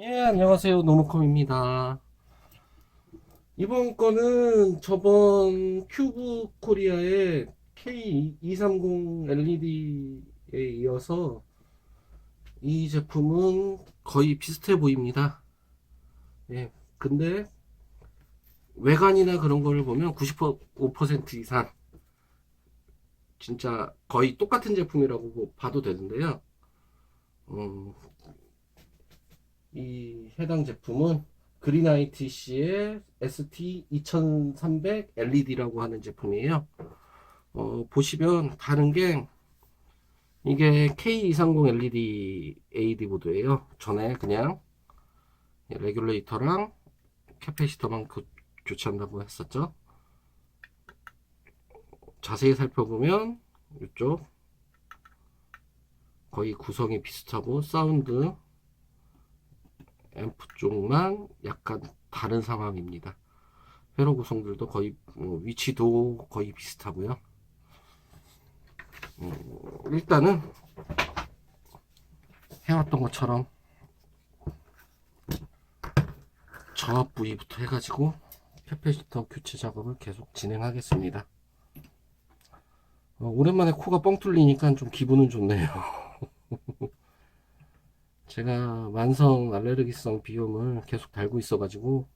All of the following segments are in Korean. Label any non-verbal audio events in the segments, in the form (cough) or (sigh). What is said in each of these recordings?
예, 안녕하세요. 노무컴입니다. 이번 거는 저번 큐브 코리아의 K230 LED에 이어서 이 제품은 거의 비슷해 보입니다. 예, 근데 외관이나 그런 거를 보면 95% 이상 진짜 거의 똑같은 제품이라고 봐도 되는데요. 음, 이 해당 제품은 그린 ITC의 ST2300 LED라고 하는 제품이에요. 어, 보시면 다른 게 이게 K230 LED AD 보드예요. 전에 그냥 레귤레이터랑 캐패시터만 교, 교체한다고 했었죠. 자세히 살펴보면 이쪽 거의 구성이 비슷하고 사운드 앰프 쪽만 약간 다른 상황입니다. 회로 구성들도 거의 어, 위치도 거의 비슷하고요. 음, 일단은 해왔던 것처럼 저압 부위부터 해가지고 캐패시터 교체 작업을 계속 진행하겠습니다. 어, 오랜만에 코가 뻥 뚫리니까 좀 기분은 좋네요. (laughs) 제가 만성 알레르기성 비염을 계속 달고 있어 가지고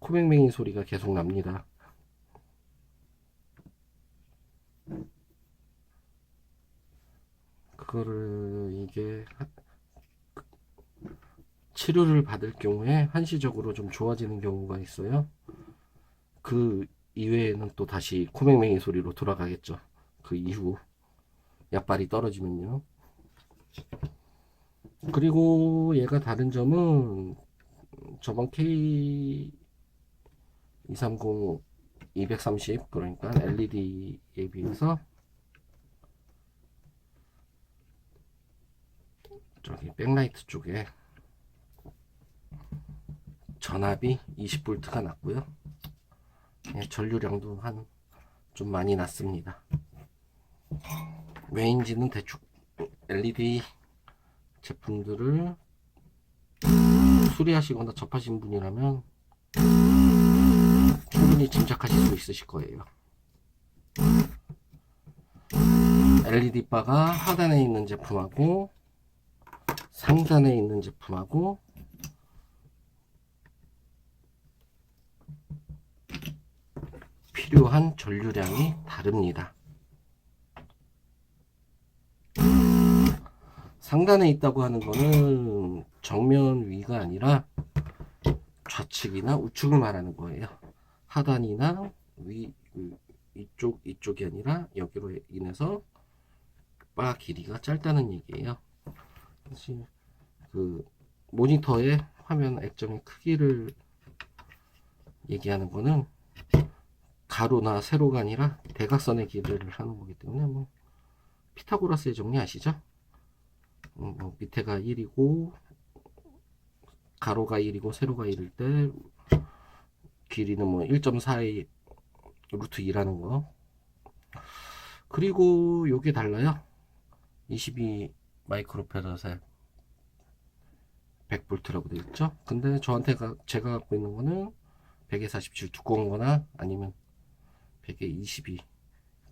코맹맹이 소리가 계속 납니다. 그거를 이게 하- 치료를 받을 경우에 한시적으로 좀 좋아지는 경우가 있어요. 그 이외에는 또 다시 코맹맹이 소리로 돌아가겠죠. 그 이후 약발이 떨어지면요. 그리고 얘가 다른 점은 저번 K 230 230 그러니까 LED에 비해서 저기 백라이트 쪽에 전압이 20V가 낮고요. 예, 전류량도 한 좀 많이 낮습니다. 왜인지는 대충 LED 제품들을 수리하시거나 접하신 분이라면 충분히 짐작하실 수 있으실 거예요. LED 바가 하단에 있는 제품하고 상단에 있는 제품하고 필요한 전류량이 다릅니다. 상단에 있다고 하는 거는 정면 위가 아니라 좌측이나 우측을 말하는 거예요. 하단이나 위 위- 이쪽 이쪽이 아니라 여기로 인해서 바 길이가 짧다는 얘기예요. 사실 그 모니터의 화면 액정의 크기를 얘기하는 거는 가로나 세로가 아니라 대각선의 길이를 하는 거기 때문에 뭐 피타고라스의 정리 아시죠? 음, 뭐 밑에가 1이고 가로가 1이고 세로가 1일 때 길이는 뭐 1.4의 루트 2라는 거. 그리고 요게 달라요. 22 마이크로페럿에 100V라고 되어 있죠. 근데 저한테 가, 제가 갖고 있는 거는 100에 47 두꺼운 거나 아니면 100에 22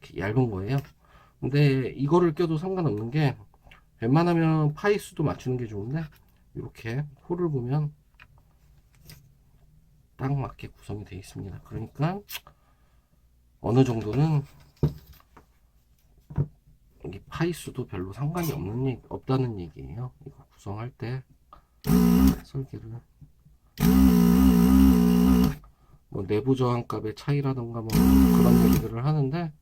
이렇게 얇은 거예요. 근데 이거를 껴도 상관없는 게 웬만하면 파이 수도 맞추는 게 좋은데 이렇게 홀을 보면 딱 맞게 구성이 되어 있습니다. 그러니까 어느 정도는 이 파이 수도 별로 상관이 없는 얘기, 없다는 얘기예요. 이거 구성할 때 설계를 뭐 내부 저항값의 차이라던가 뭐 그런 얘기들을 하는데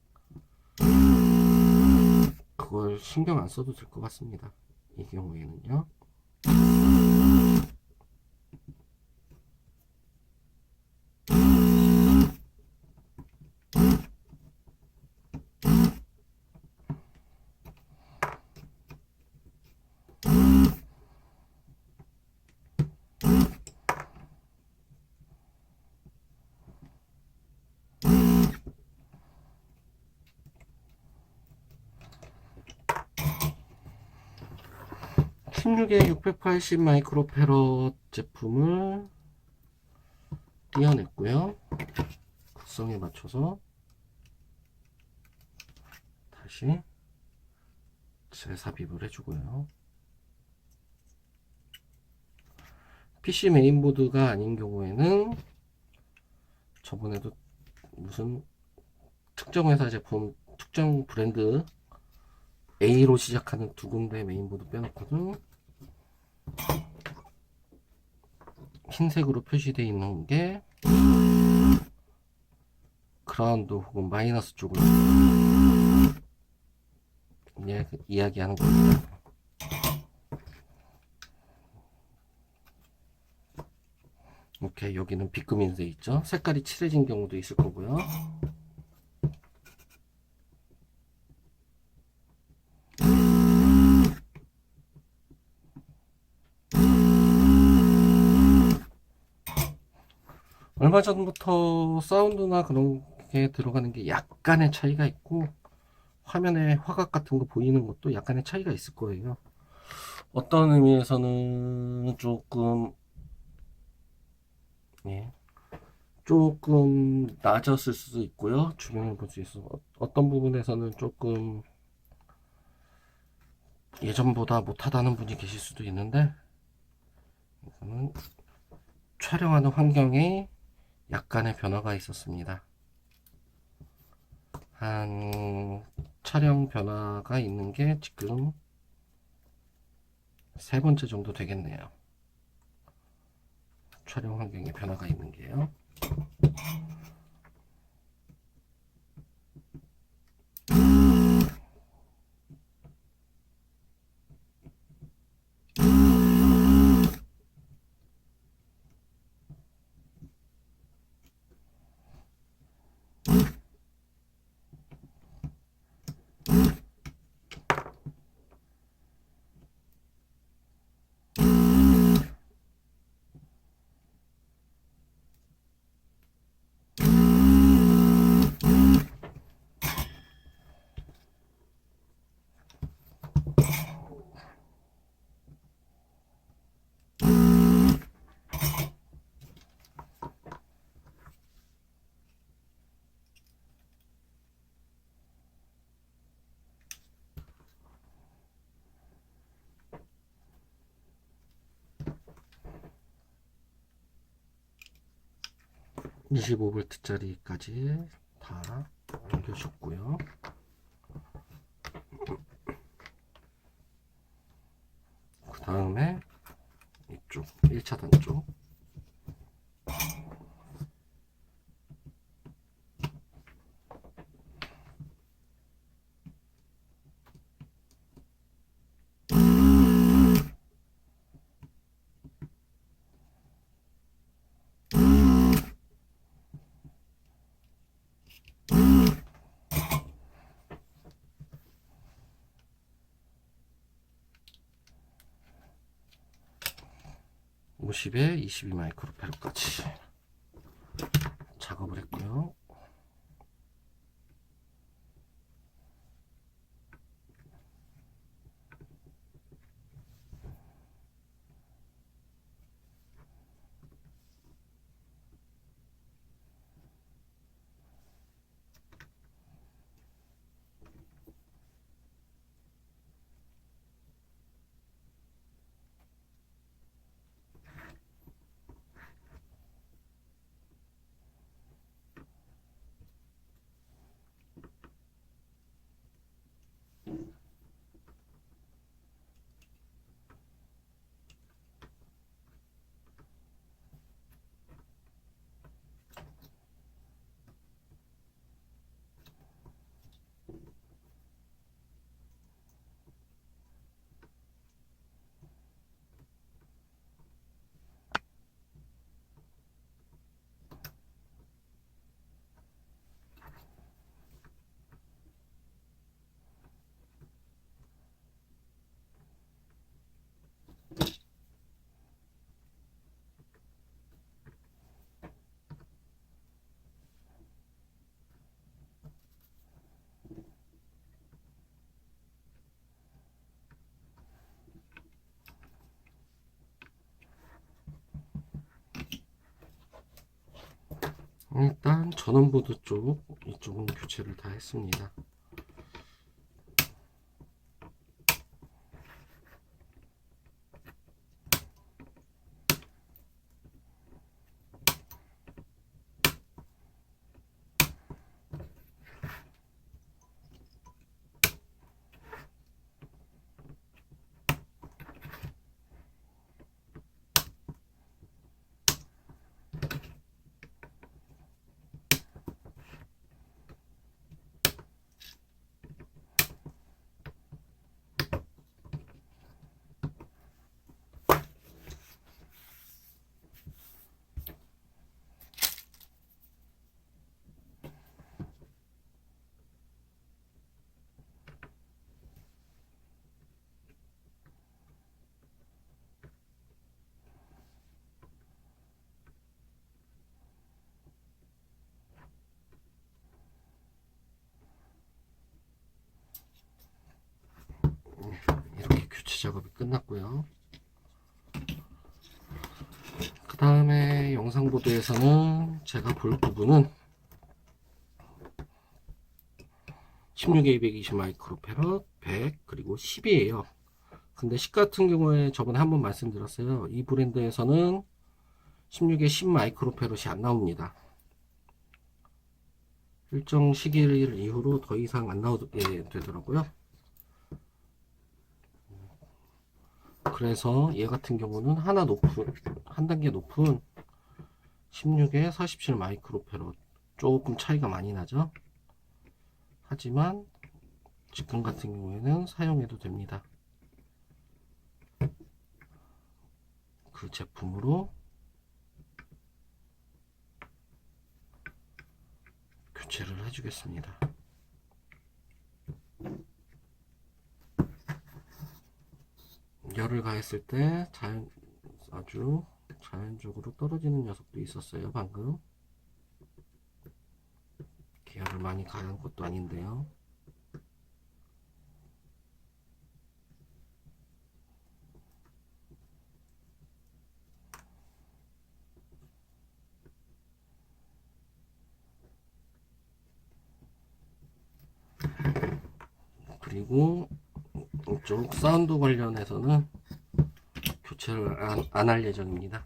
그걸 신경 안 써도 될 것 같습니다. 이 경우에는요. 16에 680 마이크로페럿 제품을 띄어냈고요. 극성에 맞춰서 다시 재삽입을 해주고요. PC 메인보드가 아닌 경우에는 저번에도 무슨 특정 회사 제품, 특정 브랜드 A로 시작하는 두 군데 메인보드 빼놓고는 흰색으로 표시되어 있는 게 그라운드 혹은 마이너스 쪽을 이야- 이야기하는 겁니다. 오케이 여기는 비금이 돼 있죠. 색깔이 칠해진 경우도 있을 거고요. 얼마 전부터 사운드나 그런 게 들어가는 게 약간의 차이가 있고 화면에 화각 같은 거 보이는 것도 약간의 차이가 있을 거예요. 어떤 의미에서는 조금 예, 조금 낮았을 수도 있고요. 주변을 볼 수 있어. 어- 어떤 부분에서는 조금 예전보다 못하다는 분이 계실 수도 있는데 이거는 촬영하는 환경에 약간의 변화가 있었습니다. 한 촬영 변화가 있는 게 지금 세 번째 정도 되겠네요. 촬영 환경에 변화가 있는 게요. 25V짜리까지 다 옮겨줬고요. 그 다음에 이쪽 1차단 쪽 50에 22 마이크로페로까지 작업을 했고요. 일단 전원보드 쪽 이쪽은 교체를 다 했습니다. 이렇게 교체 작업이 끝났고요. 그 다음에 영상 보드에서는 제가 볼 부분은 16A 220 마이크로페럿 100 그리고 10이에요. 근데 10 같은 경우에 저번에 한번 말씀드렸어요. 이 브랜드에서는 16에 10 마이크로페럿이 안 나옵니다. 일정 시기를 이후로 더 이상 안 나오게 되더라고요. 그래서 얘 같은 경우는 하나 높은 한 단계 높은 16에 47 마이크로페롯 조금 차이가 많이 나죠? 하지만 지금 같은 경우에는 사용해도 됩니다. 그 제품으로 교체를 해주겠습니다 열을 가했을 때 자연 아주 자연적으로 떨어지는 녀석도 있었어요 방금. 기열을 많이 가한 것도 아닌데요. 그리고 이쪽 사운드 관련해서는 교체를 안 할 예정입니다.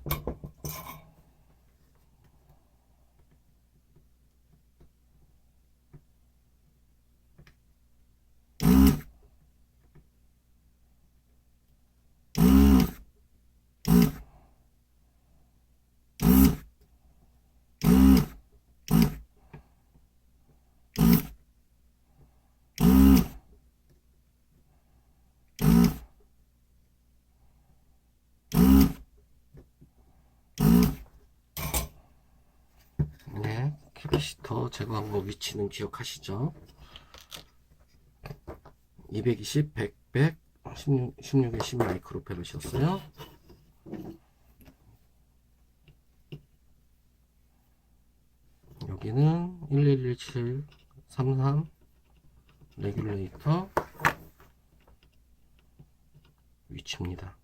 네, 캐비시터 제거한 거 위치는 기억하시죠? 220, 100, 100, 16, 16에 10 마이크로페럿이었어요. 여기는 1117, 33 레귤레이터 위치입니다.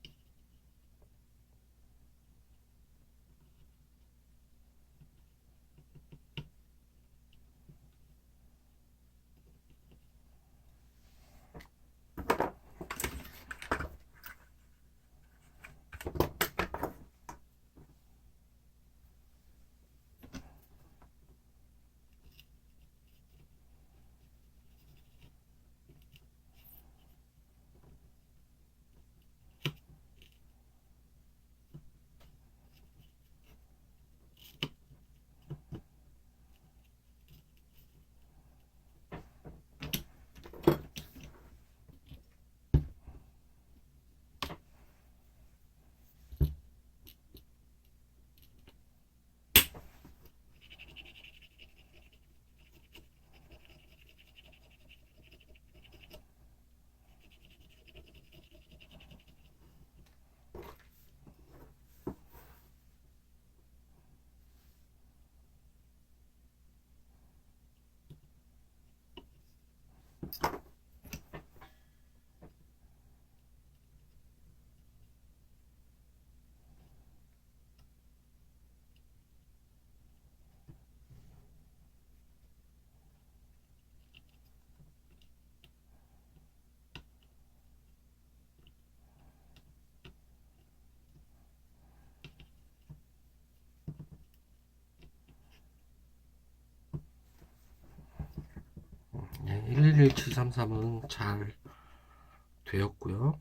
71733은 잘 되었고요.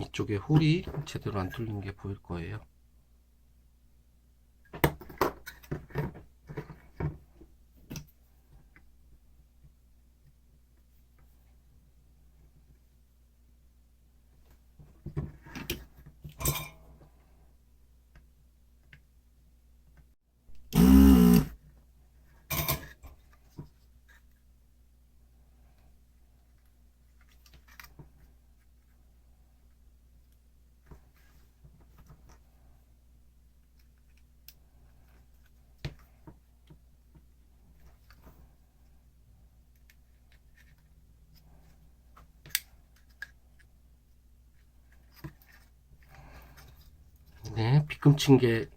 이쪽에 홀이 제대로 안 뚫린 게 보일 거예요. 네, 빗금친 게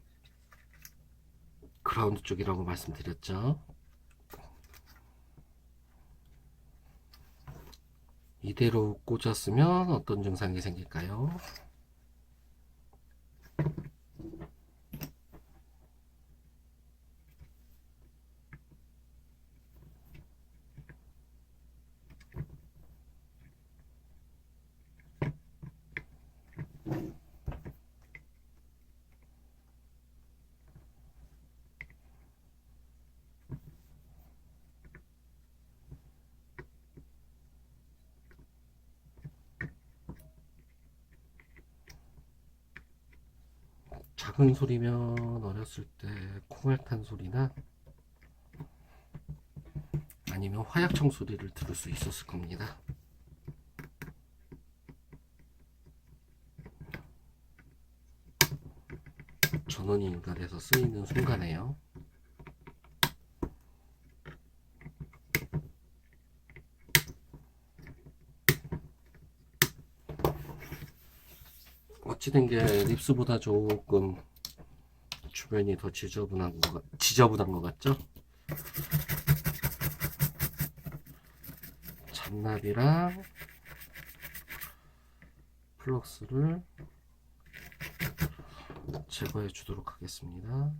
그라운드 쪽이라고 말씀드렸죠. 이대로 꽂았으면 어떤 증상이 생길까요? 작은 소리면 어렸을 때 콩알 탄 소리나 아니면 화약청 소리를 들을 수 있었을 겁니다. 전원이 인간에서 쓰이는 순간에요. 어찌된 게 립스보다 조금 주변이 더 지저분한 것, 같- 지저분한 것 같죠? 잔납이랑 플럭스를 제거해 주도록 하겠습니다.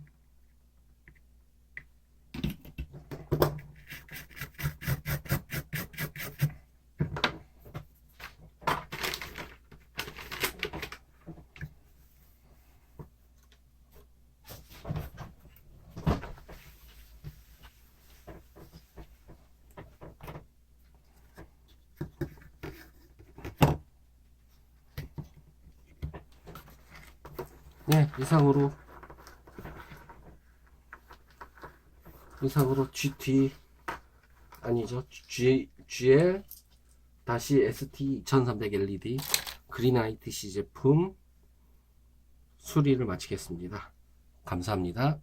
네, 이상으로 이상으로 GT 아니죠 G GL 다시 ST 2300 LED 그린 ITC 제품 수리를 마치겠습니다. 감사합니다.